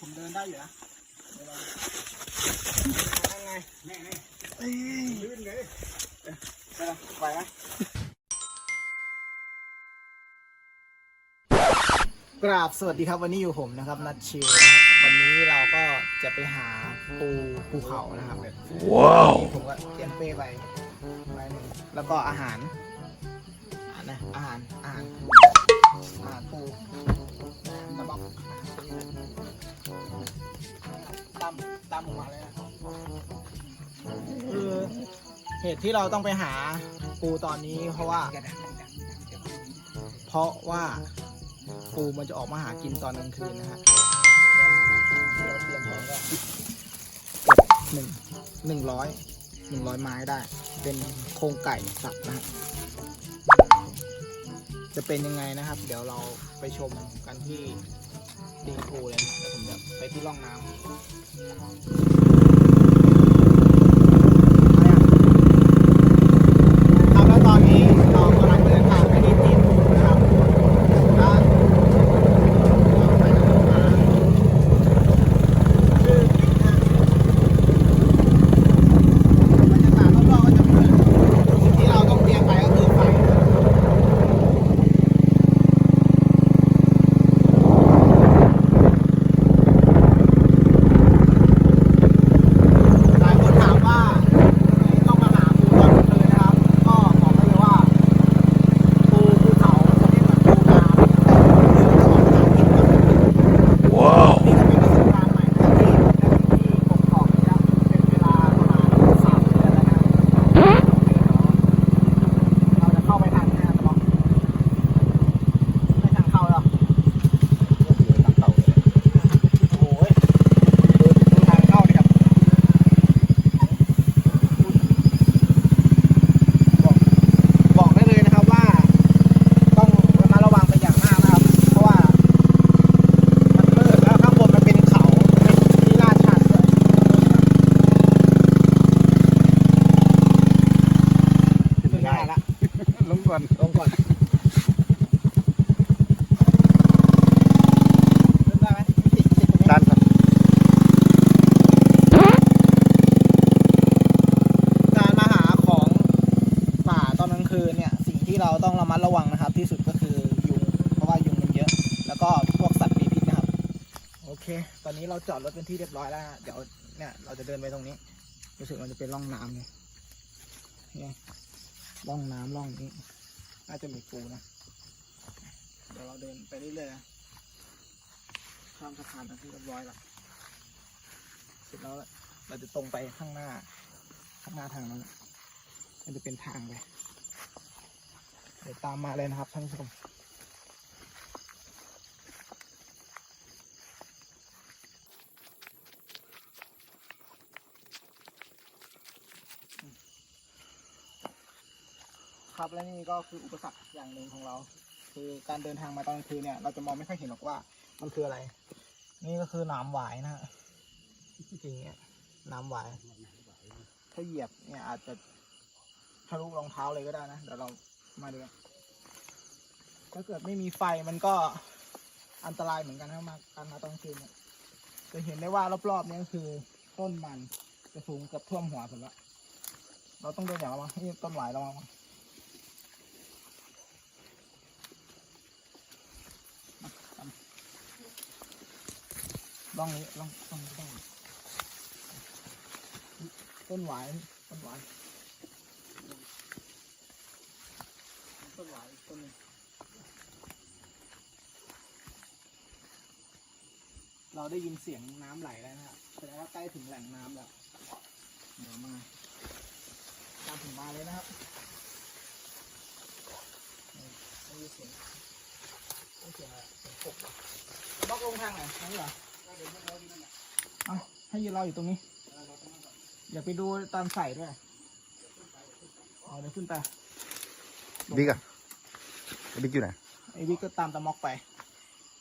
ผมเดินได้อยู่นะไงแม่ไงลื่นเลยไหวไหมกราบสวัสดีครับวันนี้อยู่ผมนะครับนัดชิววันนี้เราก็จะไปหาปูภูเขานะครับว้าวผมก็เตรียมเป้ไปไปหนึ่งแล้วก็อาหารอาหารนะอาหารอาหาร อาปูกระบอกตามตามผมมาเลยนะคือเหตุที่เราต้องไปหาปูตอนนี้เพราะว่า เพราะว่าปูมันจะออกมาหากินตอนกลางคืนนะฮะเดี๋ยวเตรียมของก็เกือบหนึ่งหนึ่งร้อยหนึ่งร้อยไม้ได้ เป็นโครงไก่สับนะฮะ จะเป็นยังไงนะครับ เดี๋ยวเราไปชมกันที่ตีนปูเลยนะแล้วผมจะไปที่ร่องน้ำครับแล้วตอนนี้เรากำลังเดินทางไปที่ตีนปูนะครับแล้ว บรรยากาศรอบๆก็จะเป็นสิ่งที่เราต้องเตรียมไปก็คือไฟหลายคนถามว่าต้องมาหาปูตอนกลางคืนนะครับ ก็บอกได้เลยว่า ปูภูเขาจะไม่เหมือนปูนาแต่คือจะออกหากินตอนกลางคืน ว้าว นี่ก็เป็นประสบการณ์ใหม่นะครับที่ที่ผมบอกนะครับเป็นเวลาประมาณสามเดือนแล้วนะครับเราจะเข้าไปทางนี้นะครับไม่ทางเข้าหรอกโอ้ยดูดูทางเข้าดิครับบอกบอกได้เลยนะครับว่า ต้องระมัดระวังเป็นอย่างมากนะครับ เพราะว่า มันมืดแล้วข้างบนมันเป็นเขาเป็นที่ลาดชันด้วยไม่ได้ละ ลงก่อน ลงก่อนขึ้นได้ไหมไม่ติดติดตรงนี้ ด้านครับ การมาหาของป่าตอนกลางคืนเนี่ย สิ่งที่เราต้องระมัดระวังนะครับ ที่สุดก็คือยุง เพราะว่ายุงมันเยอะ แล้วก็พวกสัตว์มีพิษนะครับ โอเค ตอนนี้เราจอดรถเป็นที่เรียบร้อยแล้วฮะเดี๋ยวเนี่ยเราจะเดินไปตรงนี้ รู้สึกมันจะเป็นร่องน้ำเนี่ยเนี่ยร่องน้ำร่องนี้ น่าจะมีปูนะ เดี๋ยวเราเดินไปเรื่อยๆนะข้ามสะพานเป็นที่เรียบร้อยแล้วเสร็จแล้วเราจะตรงไปข้างหน้า ข้างหน้าทางนั้นมันจะเป็นทางไปเดี๋ยวตามมาเลยนะครับท่านผู้ชม ครับและนี่ก็คืออุปสรรคอย่างหนึ่งของเรา คือการเดินทางมาตอนกลางคืนเนี่ย เราจะมองไม่ค่อยเห็นหรอกว่า มันคืออะไร นี่ก็คือหนามหวายนะฮะจริงเนี่ยหนามหวาย ถ้าเหยียบเนี่ยอาจจะทะลุรองเท้าเลยก็ได้นะเดี๋ยวเรามาดูถ้าเกิดไม่มีไฟมันก็อันตรายเหมือนกันนะมาการมาตอนกลางคืนเนี่ยจะเห็นได้ว่ารอบๆนี้คือต้นมันจะสูงเกือบท่วมหัวผมละเราต้องเดินอย่างระวังนี่ต้นหวายระวัง ลองนี้ลองลองนี้ล่องนี้ต้นหวายต้นหวายต้นหวายต้นหนึงเราได้ยินเสียงน้ำไหลแล้วนะครับแสดงว่าใกล้ถึงแหล่งน้ำแล้วเดี๋ยวมาตามถึงมาเลยนะครับนี่เสียงเสียงอะไรเสียงกบบล็อกลงทางไหนทางนี้เหรอ เอาให้ยืนรออยู่ตรงนี้ อย่าไปดูตอนใส่ด้วยเอาเดี๋ยวขึ้นไปบิ๊กอะบิ๊กอยู่ไหนไอ้วิกก็ตามตะม็อกไป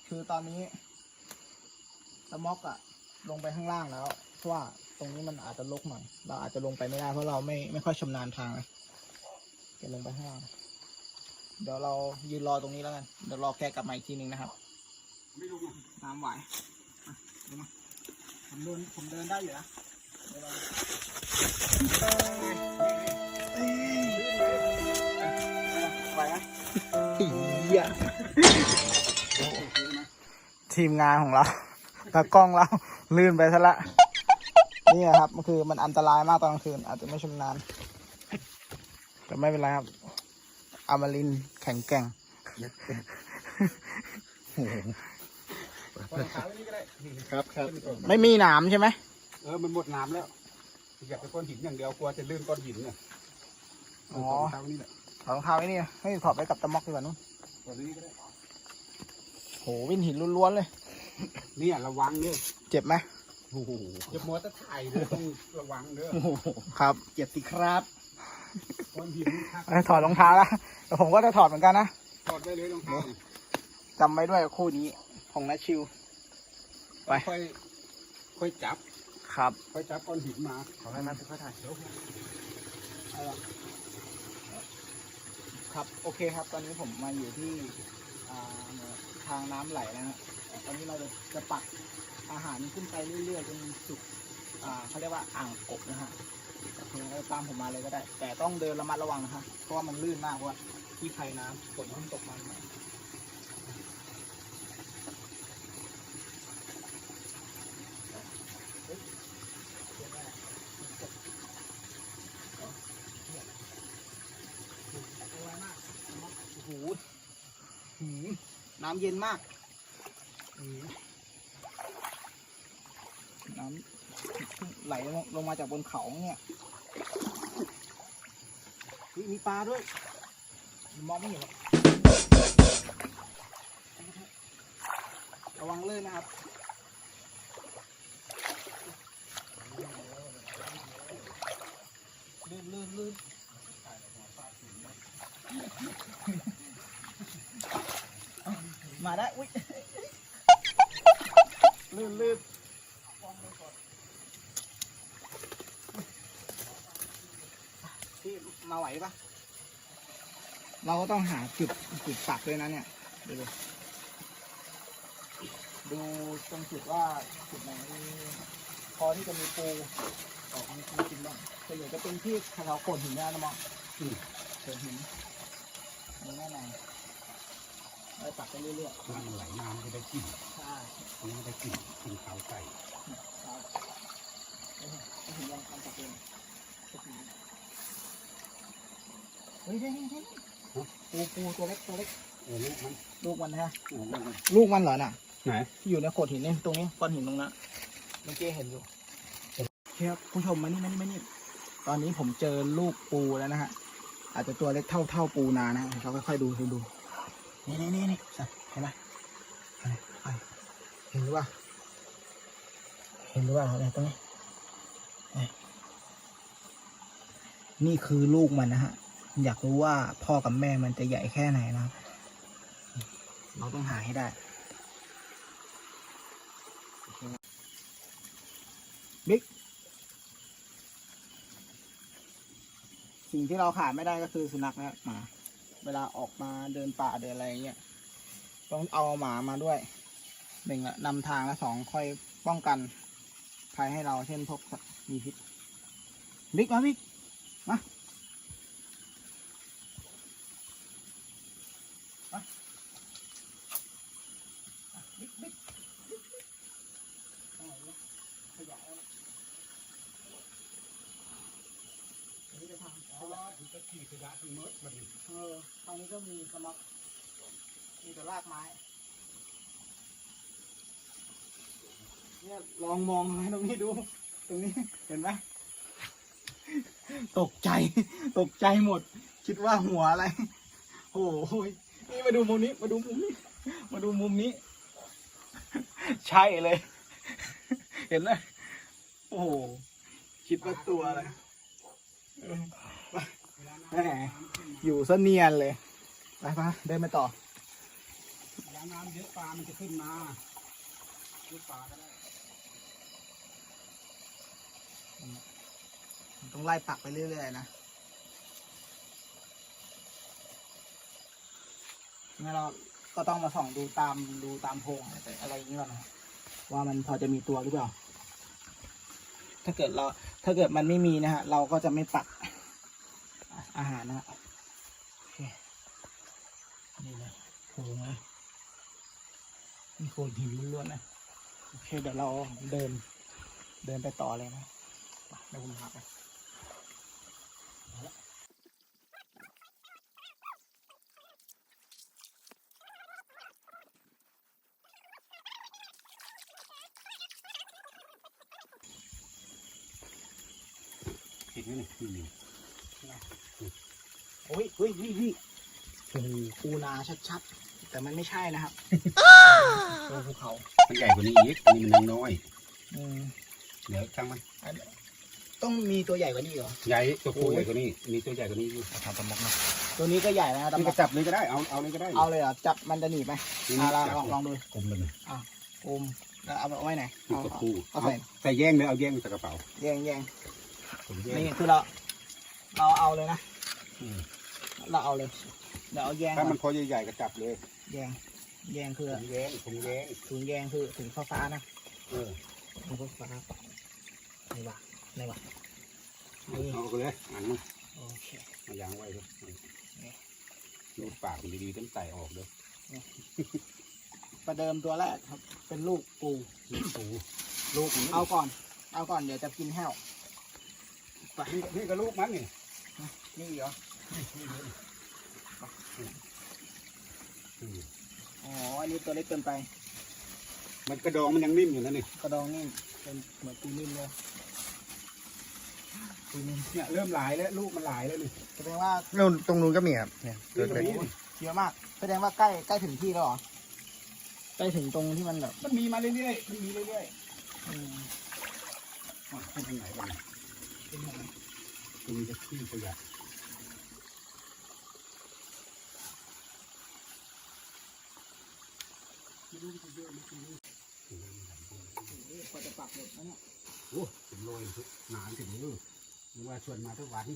คือตอนนี้ตะม็อกอะลงไปข้างล่างแล้วเพราะว่าตรงนี้มันอาจจะลกหน่อยเราอาจจะลงไปไม่ได้เพราะเราไม่ไม่ค่อยชำนาญทางนะเดี๋ยวลงไปข้างล่างเดี๋ยวเรายืนรอตรงนี้แล้วกัน เดี๋ยวรอแกกลับมาอีกทีหนึงนะครับ น้ำไหวอะดูมา ผมเดินผมเดินได้อยู่นะเดี๋ยวเราไหวไหมเหี้ยทีมงานของเราตากล้องเราลื่นไปซะละ นี่ครับมันคือมันอันตรายมากตอนกลางคืน อาจจะไม่ชำนาญแต่ไม่เป็นไรครับอามารินทร์แข็งแกร่ง ครับครับ ไม่มีหนามใช่ไหมเออมันหมดน้ำแล้วอยากไปก้อนหินอย่างเดียวกลัวจะลื่นก้อนหินเนี่ยอ๋อเท้านี่แหละถอดรองเท้าไว้นี่ให้ถอดไปกับตะม็อกดีกว่านู้นตัวนี้ก็ได้โหวินหินล้วนๆเลย เนี่ยระวังเนี่ยเจ็บไหมโอ้โหจะมัวจะถ่ายเลยต้องระวังเด้อครับ เจ็บสิครับก้อนหินทักเอ้ยถอดรองเท้าแล้วแต่ผมก็จะถอดเหมือนกันนะถอดได้เลยรองเท้า จำไว้ด้วยคู่นี้ ของนัชชิว ไป ค่อยค่อยจับ ครับ ค่อยจับก้อนหินมาขอให้มันค่อยถ่ายเดี๋ยวครับ โอเคครับ ตอนนี้ผมมาอยู่ที่อ่าทางน้ำไหลนะฮะตอนนี้เราจะจะปักอาหารขึ้นไปเรื่อยๆจนสุดอ่าเขาเรียกว่าอ่างกบนะฮะโอเคก็ตามผมมาเลยก็ได้ แต่ต้องเดินระมัดระวังนะฮะเพราะว่ามันลื่นมากเพราะว่าที่ไข่น้ำฝนเพิ่งตกมาใหม่โอ้โหหืม น้ำเย็นมากหืมน้ำไหลลงลงมาจากบนเขาเนี่ยเฮ้ยมีปลาด้วย มองไม่เห็นหรอกระวังลื่นนะครับ ลื่นลื่นลื่น มาได้ อุ้ยลื่นลื่นพี่มาไหวปะเราก็ต้องหาจุดจุดปักด้วยนะเนี่ย ดูดิดูตรงจุดว่าจุดไหนพอที่จะมีปูออกมีปูกินบ้างส่วนใหญ่จะเป็นที่แถวโขดหินนะนะมองโขดหินมีแน่นอน เราปักไปเรื่อยน้ำมันไหลน้ำจะได้กลิ่นๆใช่ตรงนี้ได้กลิ่นกลิ่นขาวไก่ครับเอ้ยเอาหินลองทำปักเองเฮ้ยได้ได้ได้ปูปูตัวเล็กตัวเล็กเออลูกมันลูกมันนะโอ้โหลูกมันลูกมันเหรอน่ะไหนที่อยู่ในโขดหินนี่ตรงนี้ก้อนหินตรงนั้นเมื่อกี้เห็นอยู่ครับผู้ชมมานี่มานี่มานี่ตอนนี้ผมเจอลูกปูแล้วนะฮะอาจจะตัวเล็กเท่าเท่าปูนานะฮะเราค่อยๆดูดูดู นี่นี่นี่นี่เห็นไหมเห็นไหมเห็นหรือเปล่า เห็นหรือเปล่าอะไรตรงนี้ นี่คือลูกมันนะฮะ อยากรู้ว่าพ่อกับแม่มันจะใหญ่แค่ไหนนะ เราต้องหาให้ได้บิ๊กสิ่งที่เราขาดไม่ได้ก็คือสุนัขนะหมา เวลาออกมาเดินป่าเดินอะไรเงี้ยต้องเอาหมามาด้วยหนึ่งอะนำทางและสองค่อยป้องกันภัยให้เราเช่นพวกสัตว์มีพิษบิ๊กมาบิ๊กมาอะบิ๊กบิ๊กเอาละขยะเอาละอันนี้จะทำ อ๋อ ขี่ขยะถึงมดมันเออตอนนี้ก็มีสมัครมีแต่รากไม้ เนี่ยลองมองไหมตรงนี้ดู ตรงนี้เห็นไหมตกใจ ตกใจหมด คิดว่าหัวอะไร โอ้โหนี่มาดูมุมนี้ มาดูมุมนี้ มาดูมุมนี้ ใช่เลย เห็นไหมโอ้โหคิดว่าตัวอะไร แหมอยู่เสเนียนเลย ไปไปเดินไปต่อยางน้ำเยอะปลา มันจะขึ้นมาลูกปลาก็ได้ ต้องไล่ปักไปเรื่อยๆนะงั้นเราก็ต้องมาส่องดูตามดูตามโพรงอะไรอะไรอย่างนี้ก่อนนะว่ามันพอจะมีตัวหรือเปล่า ถ้าเกิดเราถ้าเกิดมันไม่มีนะฮะ เราก็จะไม่ปัก อาหารนะฮะโอเคนี่นะโค้งนะนี่โค้งหินล้วนๆนะ โอเค เดี๋ยวเราเดิน เดินไปต่อเลยนะไปเดี๋ยวผมพาไปติดไหมนี่ยนี่ เฮ้ยนี่นี่โอ้โหปูนาชัดๆ แต่มันไม่ใช่นะครับตัวภูเขามันใหญ่กว่านี้อีกนี่มันยังน้อยอืมเดี๋ยวช่างมันอันต้องมีตัวใหญ่กว่านี้เหรอ ใหญ่ตัวผู้ใหญ่กว่านี้ มีตัวใหญ่กว่านี้อยู่ทำประมกนะตัวนี้ก็ใหญ่นะครับนี่ก็จับเลยก็ได้ เอาเอาเลยก็ได้ เอาเลยเหรอ จับมันจะหนีบไหมนี่อะเราจับลองลองดูกลมเลยอมแล้วเอาไว้ไหนนี่เอาตัวเอาผู้เอาเอาใส่ใส่แย่งเลยเอาแย่งใส่กระเป๋า แย่งแย่งผมแย่งนี่คือเราเราเอาเลยนะอืม เราเอาเลยเดี๋ยวเอาแย่งถ้าก่อมันนพอใหญ่ๆก็จับเลยแย่งแย่งคือผมแย่งผมแย่งถึงแย่งคือถึงฟ้าฟ้าๆนะเออถึงฟ้าฟ้าๆไหนวะไหนวะนี่เอาไปเลยอันนึงโอเค มายางไว้เลยนี่รูดปากมันดีๆต้องใส่ออกเลยประเดิมตัวแรกครับ เป็นลูกปู ลูกปูลูกมันเอาก่อน เอาก่อนเดี๋ยวจะกินแห้วไปนี่นี่ก็ลูกมันนี่นี่เหรอ อืมอ๋อ อันนี้ตัวเล็กเกินไป มันกระดองมันยังนิ่มอยู่นะนี่กระดองนี่เป็นเหมือนปูนิ่มเลยปูนิ่มเนี่ยเริ่มหลายแล้วลูกมันหลายแล้วนี่แสดงว่านู่นตรงนู้นก็มีครับเนี่ยตัวนี่ตรเล็งกนี้นี่เยอะมาก แสดงว่าใกล้ใกล้ถึงที่แล้วเหรอ ใกล้ถึงตรงที่มันแบบ มันมีมาเรื่อยๆ มันมีเรื่อยอืมๆอะเป็นทางไหนบ้างเป็นยังไงมันมีแต่ที่ประหยัด พอจะปรับหมดแล้วเนี่ยโอ้เป็นโรยทุกนานถึงเลยนึกว่าชวนมาทุกวัน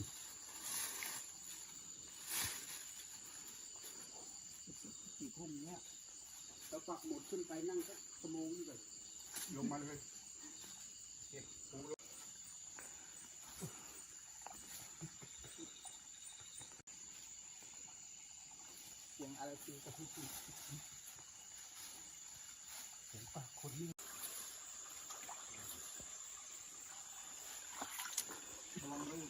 สี่ทุ่มเนี่ยแล้วปักหมดขึ้นไปนั่งสักชั่วโมงนี่ก็ลงมาเลยเก็บปูลงเสียงอะไรตีกระทุ้ตีเสียงปากคนนี่ ระวังลูก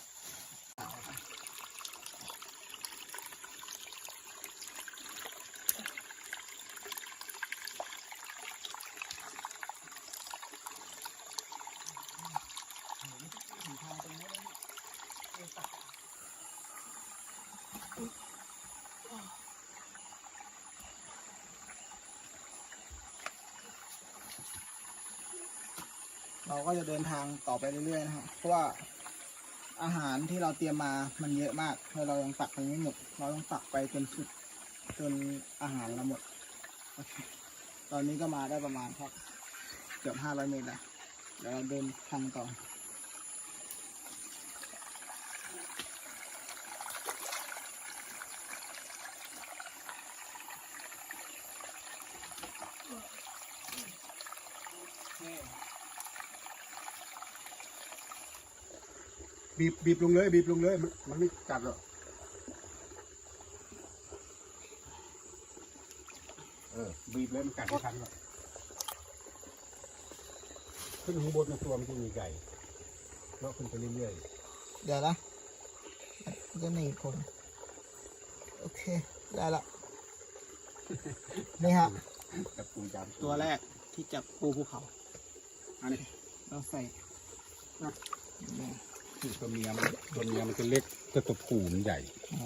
เราก็จะเดินทางต่อไปเรื่อยๆนะครับเพราะว่าอาหารที่เราเตรียมมามันเยอะมากแล้วเรายังตักไปไม่หมดเราต้องตักไปจนสุดจนอาหารเราหมดตอนนี้ก็มาได้ประมาณครับเกือบห้าร้อยเมตรแล้วเดี๋ยวเราเดินทางต่อ บีบบีบลงเลย บีบลงเลย มันมันไม่กัดหรอกเออบีบเลยมันกัดไม่ทันหรอกขึ้นข้างบนนะตัวมันจะมีไก่เลาะขึ้นไปเรื่อยเดี๋ยวนะจะหนีบผมโอเค ได้ละ นี่ฮะๆกับปูจามตัวแรกที่จับปูภูเขาอันนี้เราใส่นะนี่ ตัวเมียมันตัวเมียมันจะเล็กแต่ตัวผู้มันใหญ่อ๋อ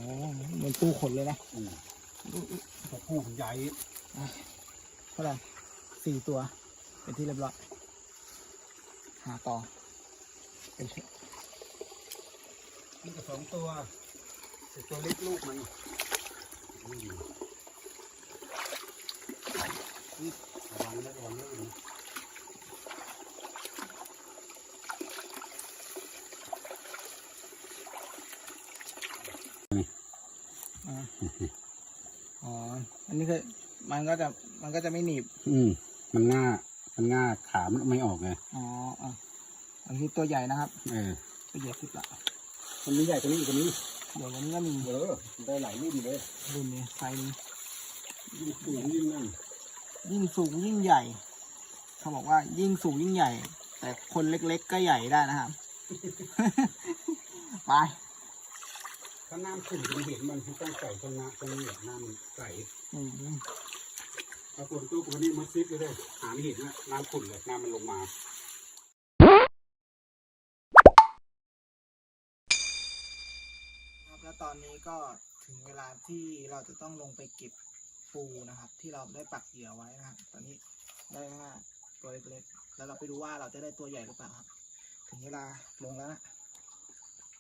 เหมือนปูขนเลยนะอืมตัวผู้มันใหญ่เท่าไหร่สี่ตัว เป็นที่เรียบร้อยหาต่อเป็นเชือกนี่ก็สองตัวแต่ตัวเล็กลูกมันอืมระวังนะระวังนะ อ่าอ๋อ อันนี้คือมันก็จะมันก็จะไม่หนีบ อืม มันง่า มันง่าขามันไม่ออกไง อ๋ออะอันนี้ตัวใหญ่นะครับ เออ ตัวใหญ่สุดละมันมีใหญ่กว่านี้อีกกว่านี้เดี๋ยววันนี้ก็มีเออได้หลายรุ่นเลยรุ่นนี้ไซส์นี้ยิ่งสูงยิ่งนั่นยิ่งสูงยิ่งใหญ่ เขาบอกว่ายิ่งสูงยิ่งใหญ่ แต่คนเล็กๆก็ใหญ่ได้นะครับ ไป ถ้าน้ำขุ่นเป็นเห็นมันต้องใส่ตรงน้ำตรงนี้อะน้ำมันใส่อืมเอาฝนตู้คนนี้มาซิปเลยเลยหาไม่เห็นนะน้ำขุ่นเลยน้ำมันลงมาครับแล้วตอนนี้ก็ถึงเวลาที่เราจะต้องลงไปเก็บปูนะครับ ที่เราได้ปักเหยื่อไว้นะครับตอนนี้ได้แค่ตัวเล็กๆแล้วเราไปดูว่าเราจะได้ตัวใหญ่หรือเปล่าครับ ถึงเวลาลงแล้วนะ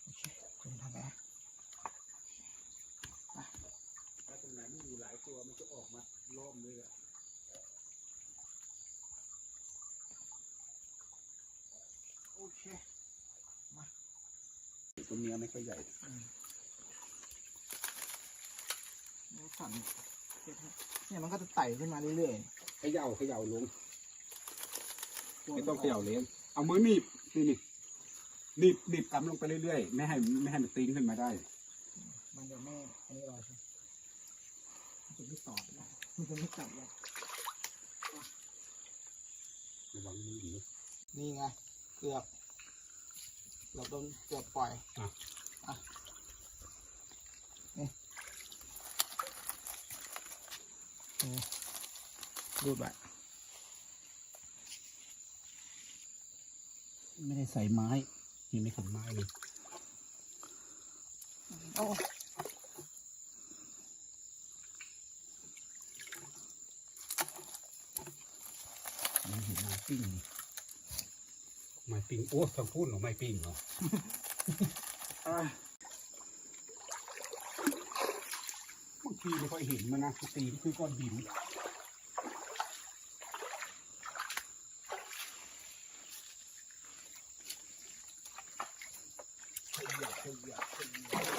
โอเคคุณทำไง ถ้าตรงไหนมันอยู่หลายตัวมันจะออกมาล้อมเลยอะ โอเค ตัวเมียไม่ค่อยใหญ่นี่สั่นเก็บให้เนี่ยมันก็จะไต่ขึ้นมาเรื่อยเขย่าเขย่าลงๆไม่ต้องเขย่าเลยเอามือหนีบนี่นี่หนีบหนีบกำลงไปเรื่อยๆไม่ให้ไม่ให้มันติ้งขึ้นมาได้ มันจะไม่อันนี้เราใช่ไหมมันจะไม่ตอดนะมันจะไม่จับเลยระวังมือดีนี่ไงเกือบ เกือบโดนเกือบปล่อยอะอะนี่นี่รูดไปไม่ได้ใส่ไม้นี่ไม่ขนไม้เลยโอ้มันเห็นไม้ปิ้งนี่ ไม้ปิ้งโอ้ทางพูดหรอไม้ปิ้งเหรออะบางทีไม่ค่อยเห็นมันนะตีนคือก้อนดินขยับขยับขยับ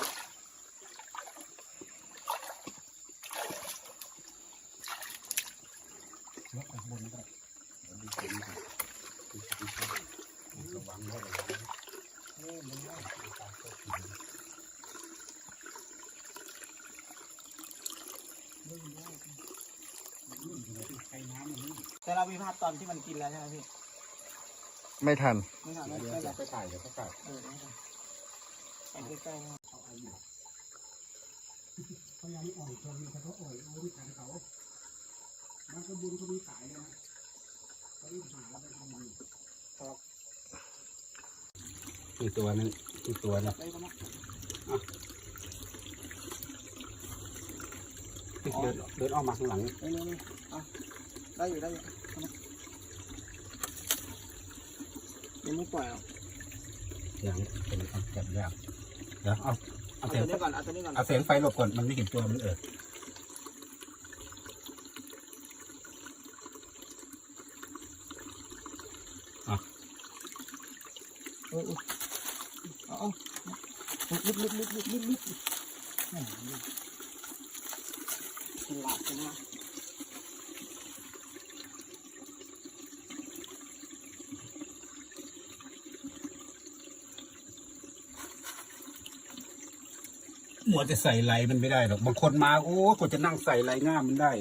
ยกไปบนก็ได้เดี๋ยวดูเห็นมันระวังไว้ระวังไว้ นี่มันไม่ไม่ได้ ใช้น้ำมันนี่ แต่เรามีภาพตอนที่มันกินแล้วใช่ไหมพี่ไม่ทัน ไม่ทันไม่เดี๋ยวไม่จะทันไปถ่ายเดี๋ยวก็ถ่ายเออไม่ทันไปใกล้ๆนะเอาไอ้อยู่เขายังไม่อ่อยตัวนี้เขาก็อ่อยโอ้ยขายเขามันก็บุญก็มีขายเลยนะเขาอีกหาแล้วไปทำมันอีกตัวนึงอีกตัวนึงได้ปะนะเดินเดินออกมาข้างหลังเอ้ยนี่ๆอะ ได้อยู่ได้อยู่เอามายังไม่ปล่อยหรอกอย่างเป็นเอาจับยากเดี๋ยวเอาเอาเอาเสีตัยงวนี้ก่อนเอาตัวนี้ก่อนเอาเสียงไฟหลบก่อนมันไม่เห็นตัวมันเออเออเออเอาเอาลุกลุกลุกลุกลุกลุกแหม่ฉลาดจังวะ มวจะใส่ไหลมันไม่ได้หรอกบางคนมาโอ้ก็จะนั่งใส่ไหลง่ามมันได้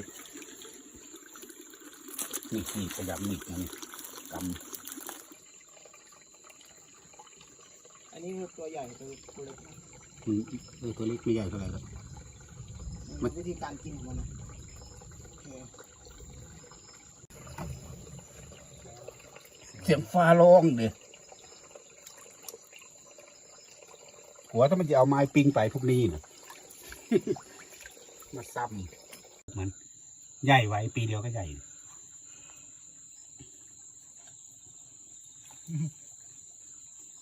นี่นี่ขยับนี่นะนี่กอันนี้คือตัวใหญ่ตัวตัวเล็กนะำอืมเออตัวเล็กไม่ใหญ่เท่าไหร่หรอกมันวิธีการกินของมันนะโอเคเสียงฟ้าร้องเด้ หัวถ้ามันจะเอาไม้ปิ้งไปพวกนี้นะมาซ้ำมันใหญ่ไว้ปีเดียวก็ใหญ่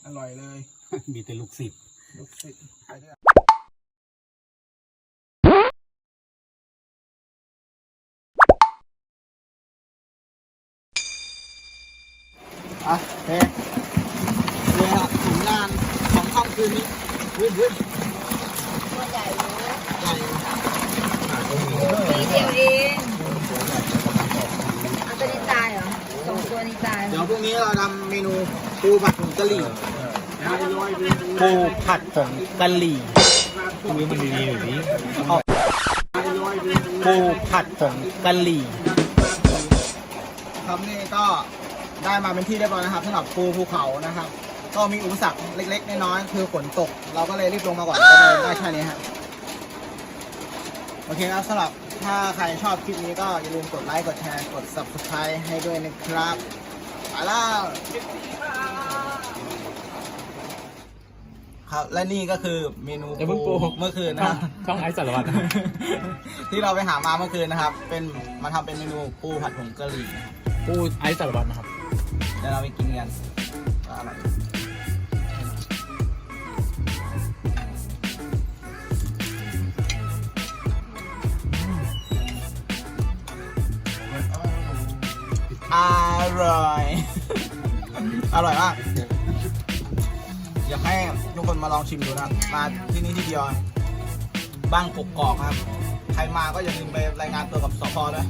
อร่อยเลย มีแต่ลูกศิษย์ลูกศิษย์ไปด้วยอะโอเคเนี่ยผลงานของค่ำคืนนี้ เฮ้ยเฮ้ยตัวใหญ่เลยปีเดียวเองเอาตัวนี้ตายเหรอสองตัวนี้ตายเดี๋ยวพรุ่งนี้เราทำเมนูปูผัดผงกะหรี่ปูผัดผงกะหรี่คุยมันดีๆหน่อยดิปูผัดผงกะหรี่ครับนี่ก็ได้มาเป็นที่เรียบร้อยนะครับสำหรับปูภูเขานะครับ ก็มีอุปสรรคเล็กๆน้อยๆคือฝนตก เราก็เลยรีบลงมาก่อนก็เลยได้แค่นี้ฮะโอเคครับสำหรับถ้าใครชอบคลิปนี้ก็อย่าลืมกดไลค์กดแชร์กด subscribe ให้ด้วยนะครับไปแล้วครับและนี่ก็คือเมนูอย่าเพิ่งปูเมื่อคืนนะครับ ช่องไอซ์สารวัตรที่เราไปหามาเมื่อคืนนะครับ เป็นมาทำเป็นเมนูปูผัดผงกะหรี่นะครับปูไอซ์สารวัตรนะครับ เดี๋ยวเราไปกินกัน อร่อย อร่อยมาก อยากให้ทุกคนมาลองชิมดูนะ มาที่นี่ที่เดียว บ้างกกอกครับ ใครมาก็อย่าลืมไปรายงานตัวกับสพด้วย